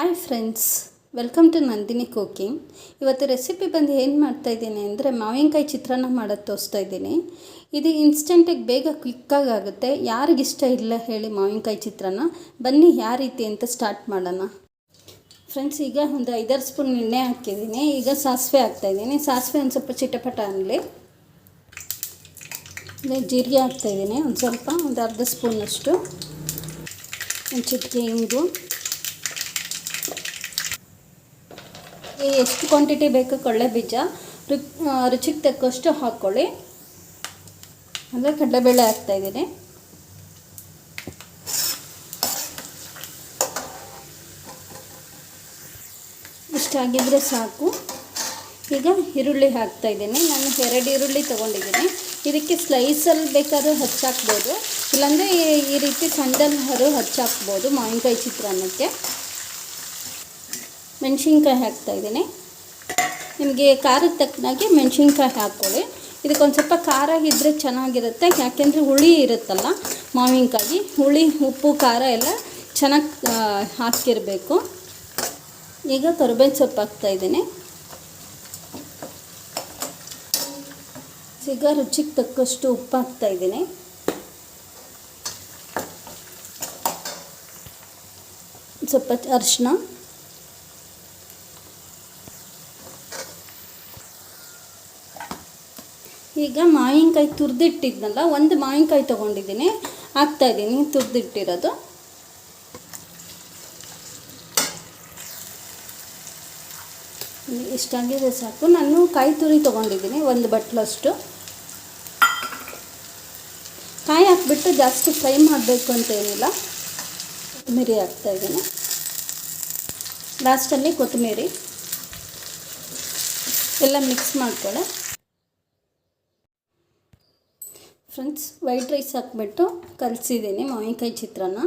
Hi friends welcome to Nandini cooking ಇವತ್ತು recipe ಬಂದು ಏನು ಮಾಡ್ತಾಯಿದ್ದೀನಿ ಅಂದರೆ ಮಾವಿನಕಾಯಿ ಚಿತ್ರಾನ್ನ ಮಾಡೋದು ತೋರಿಸ್ತಾ ಇದ್ದೀನಿ. ಇದು ಇನ್ಸ್ಟೆಂಟಾಗಿ ಬೇಗ ಕ್ವಿಕ್ಕಾಗಿ ಆಗುತ್ತೆ. ಯಾರಿಗಿಷ್ಟ ಇಲ್ಲ ಹೇಳಿ ಮಾವಿನಕಾಯಿ ಚಿತ್ರಾನ್ನ. ಬನ್ನಿ ಯಾವ ರೀತಿ ಅಂತ ಸ್ಟಾರ್ಟ್ ಮಾಡೋಣ. ಫ್ರೆಂಡ್ಸ್ ಈಗ ಒಂದು ಐದಾರು ಸ್ಪೂನ್ ಎಣ್ಣೆ ಹಾಕಿದ್ದೀನಿ. ಈಗ ಸಾಸಿವೆ ಹಾಕ್ತಾಯಿದ್ದೀನಿ ಸಾಸಿವೆ ಒಂದು ಸ್ವಲ್ಪ ಚಿಟಪಟ ಅನ್ನಲಿ ಜೀರಿಗೆ ಹಾಕ್ತಾಯಿದ್ದೀನಿ ಒಂದು ಸ್ವಲ್ಪ, ಒಂದು ಅರ್ಧ ಸ್ಪೂನಷ್ಟು ಒಂದು ಚಿಟಿಕೆ ಇಂಗು. ಎಷ್ಟು ಕ್ವಾಂಟಿಟಿ ಬೇಕು ಕಡಲೆ ಬೀಜ ರುಚಿಗೆ ತಕ್ಕಷ್ಟು ಹಾಕ್ಕೊಳ್ಳಿ ಅಂದರೆ ಕಡಲೆಬೇಳೆ ಹಾಕ್ತಾಯಿದ್ದೀನಿ ಇಷ್ಟಾಗಿದ್ದರೆ ಸಾಕು. ಈಗ ಈರುಳ್ಳಿ ಹಾಕ್ತಾಯಿದ್ದೀನಿ ನಾನು ಎರಡು ಈರುಳ್ಳಿ ತೊಗೊಂಡಿದ್ದೀನಿ. ಇದಕ್ಕೆ ಸ್ಲೈಸಲ್ಲಿ ಬೇಕಾದ್ರೂ ಹಚ್ಚಾಕ್ಬೋದು. ಇಲ್ಲಾಂದರೆ ಈ- ರೀತಿ ರೀತಿ ಹರು ಹಚ್ಚಾಕ್ಬೋದು ಮಾವಿನಕಾಯಿ ಚಿತ್ರಾನ್ನಕ್ಕೆ. ಮೆಣಸಿನ್ಕಾಯಿ ಹಾಕ್ತಾಯಿದ್ದೀನಿ ನಿಮಗೆ ಖಾರದ ತಕ್ಕನಾಗೆ ಮೆಣಸಿನ್ಕಾಯಿ ಹಾಕ್ಕೊಳ್ಳಿ. ಇದಕ್ಕೊಂದು ಸ್ವಲ್ಪ ಖಾರ ಇದ್ದರೆ ಚೆನ್ನಾಗಿರುತ್ತೆ. ಯಾಕೆಂದರೆ ಹುಳಿ ಇರುತ್ತಲ್ಲ ಮಾವಿನಕಾಯಿ, ಹುಳಿ, ಉಪ್ಪು, ಖಾರ ಎಲ್ಲ ಚೆನ್ನಾಗಿ ಹಾಕಿರಬೇಕು. ಈಗ ಕರ್ಬೇವಿನ ಸೊಪ್ಪು ಹಾಕ್ತಾಯಿದ್ದೀನಿ ಈಗ ರುಚಿಗೆ ತಕ್ಕಷ್ಟು ಉಪ್ಪು ಹಾಕ್ತಾಯಿದ್ದೀನಿ ಸ್ವಲ್ಪ ಅರಿಶಿನ ಈಗ ಮಾವಿನಕಾಯಿ ತುರಿದಿಟ್ಟಿದ್ನಲ್ಲ, ಒಂದು ಮಾವಿನಕಾಯಿ ತೊಗೊಂಡಿದ್ದೀನಿ. ಹಾಕ್ತಾಯಿದ್ದೀನಿ ತುರಿದಿಟ್ಟಿರೋದು. ಇಷ್ಟಾಗಿದೆ ಸಾಕು. ನಾನು ಕಾಯಿ ತುರಿ ತೊಗೊಂಡಿದ್ದೀನಿ, ಒಂದು ಬಟ್ಲಷ್ಟು. ಕಾಯಿ ಹಾಕ್ಬಿಟ್ಟು ಜಾಸ್ತಿ ಫ್ರೈ ಮಾಡಬೇಕು ಅಂತ ಏನಿಲ್ಲ. ಕೊತ್ತಂಬರಿ ಹಾಕ್ತಾಯಿದ್ದೀನಿ ಲಾಸ್ಟಲ್ಲಿ ಕೊತ್ತಂಬರಿ. ಎಲ್ಲ ಮಿಕ್ಸ್ ಮಾಡ್ಕೊಳ್ಳೆ. ಫ್ರೆಂಡ್ಸ್ ವೈಟ್ ರೈಸ್ ಹಾಕ್ಬಿಟ್ಟು ಕಲಸಿದ್ದೀನಿ ಮಾವಿನಕಾಯಿ ಚಿತ್ರಾನ್ನ.